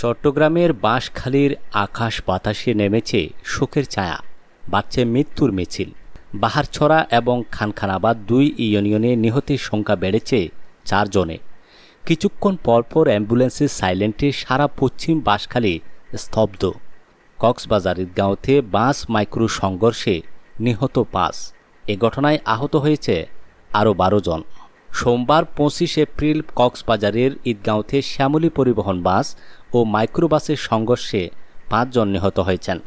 চট্টগ্রামের বাঁশখালীর আকাশ বাতাসে নেমেছে শোকের ছায়া বাড়ছে মৃত্যুর মিছিল। বাহারছড়া এবং খানখানাবাদ দুই ইউনিয়নে নিহতের সংখ্যা বেড়েছে চারজনে। কিছুক্ষণ পরপর অ্যাম্বুলেন্সের সাইলেন্টে সারা পশ্চিম বাঁশখালী স্তব্ধ। কক্সবাজার ঈদগাঁওতে বাস মাইক্রো সংঘর্ষে নিহত পাঁচ। এ ঘটনায় আহত হয়েছে আরও বারো জন। সোমবার পঁচিশ এপ্রিল কক্সবাজারের ঈদগাঁওতে শ্যামলী পরিবহন বাস ও মাইক্রোবাসের সংঘর্ষে পাঁচজন নিহত হয়েছেন।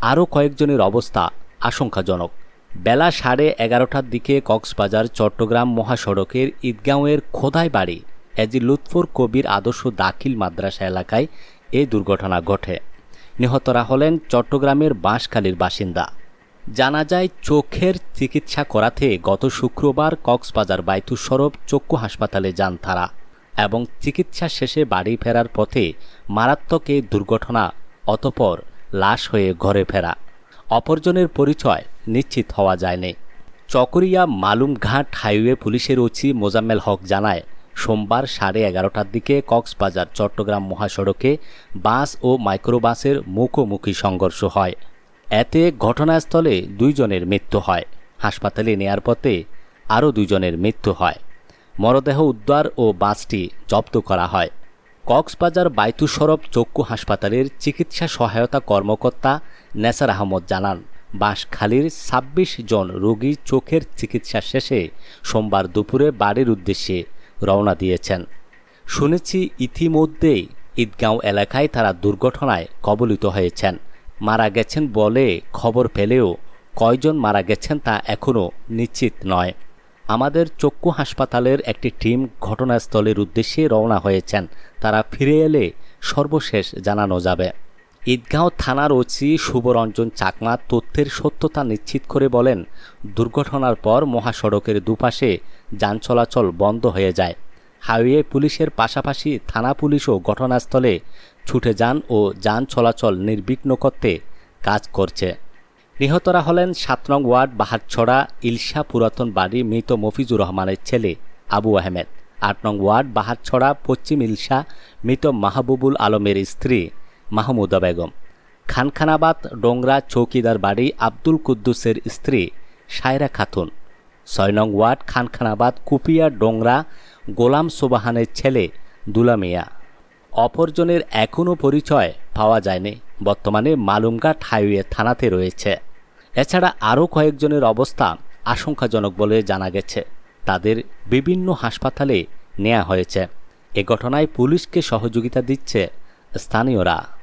আরও কয়েকজনের অবস্থা আশঙ্কাজনক। বেলা সাড়ে এগারোটার দিকে কক্সবাজার, চট্টগ্রাম মহাসড়কের ঈদগাঁওয়ের খোদাই বাড়ি এজি লুৎফর কবির আদর্শ দাখিল মাদ্রাসা এলাকায় এই দুর্ঘটনা ঘটে। নিহতরা হলেন চট্টগ্রামের বাঁশখালীর বাসিন্দা। জানা যায়, চোখের চিকিৎসা করাতে গত শুক্রবার কক্সবাজার বাইতুর সরব চক্ষু হাসপাতালে যান তারা এবং চিকিৎসা শেষে বাড়ি ফেরার পথে মারাত্মক এই দুর্ঘটনা অতপর লাশ হয়ে ঘরে ফেরা। অপরজনের পরিচয় নিশ্চিত হওয়া যায়নি। চকরিয়া মালুমঘাট হাইওয়ে পুলিশের ওচি মোজাম্মেল হক জানায়, সোমবার সাড়ে এগারোটার দিকে কক্সবাজার চট্টগ্রাম মহাসড়কে বাস ও মাইক্রোবাসের মুখোমুখি সংঘর্ষ হয়। এতে ঘটনাস্থলে দুইজনের মৃত্যু হয়। হাসপাতালে নেয়ার পথে আরও দুইজনের মৃত্যু হয়। মরদেহ উদ্ধার ও বাসটি জব্দ করা হয়। কক্সবাজার বাইতু সরব চক্ষু হাসপাতালের চিকিৎসা সহায়তা কর্মকর্তা নেসার আহমদ জানান, বাঁশখালীর ছাব্বিশ জন রোগী চোখের চিকিৎসা শেষে সোমবার দুপুরে বাড়ির উদ্দেশ্যে রওনা দিয়েছেন। শুনেছি ইতিমধ্যেই ঈদগাঁও এলাকায় তারা দুর্ঘটনায় কবলিত হয়েছেন। মারা গেছেন বলে খবর পেলেও কয়জন মারা গেছেন তা এখনও নিশ্চিত নয়। আমাদের চক্ষু হাসপাতালের একটি টিম ঘটনাস্থলের উদ্দেশ্যে রওনা হয়েছেন। তারা ফিরে এলে সর্বশেষ জানানো যাবে। ঈদগাঁও থানার ওসি শুভরঞ্জন চাকমা তথ্যের সত্যতা নিশ্চিত করে বলেন, দুর্ঘটনার পর মহাসড়কের দুপাশে যান চলাচল বন্ধ হয়ে যায়। হাইওয়ে পুলিশের পাশাপাশি থানা পুলিশও ঘটনাস্থলে ছুটে যান ও যান চলাচল নির্বিঘ্ন করতে কাজ করছে। নিহতরা হলেন সাত নং ওয়ার্ড বাহারছড়া ইলশা পুরাতন বাড়ি মৃত মফিজুর রহমানের ছেলে আবু আহমেদ। আট নং ওয়ার্ড বাহারছড়া পশ্চিম ইলশা মৃত মাহবুবুল আলমের স্ত্রী মাহমুদা বেগম। খানখানাবাদ ডোংরা চৌকিদার বাড়ি আব্দুল কুদ্দুসের স্ত্রী সায়রা খাতুন। ছয় নং ওয়ার্ড খানখানাবাদ কুপিয়া ডোংরা গোলাম সোবাহানের ছেলে দুলা মিয়া অপরজনের এখনও পরিচয় পাওয়া যায়নি। বর্তমানে মালুমঘাট হাইওয়ে থানাতে রয়েছে। এছাড়া আরও কয়েকজনের অবস্থা আশঙ্কাজনক বলে জানা গেছে। তাদের বিভিন্ন হাসপাতালে নেওয়া হয়েছে। এ ঘটনায় পুলিশকে সহযোগিতা দিচ্ছে স্থানীয়রা।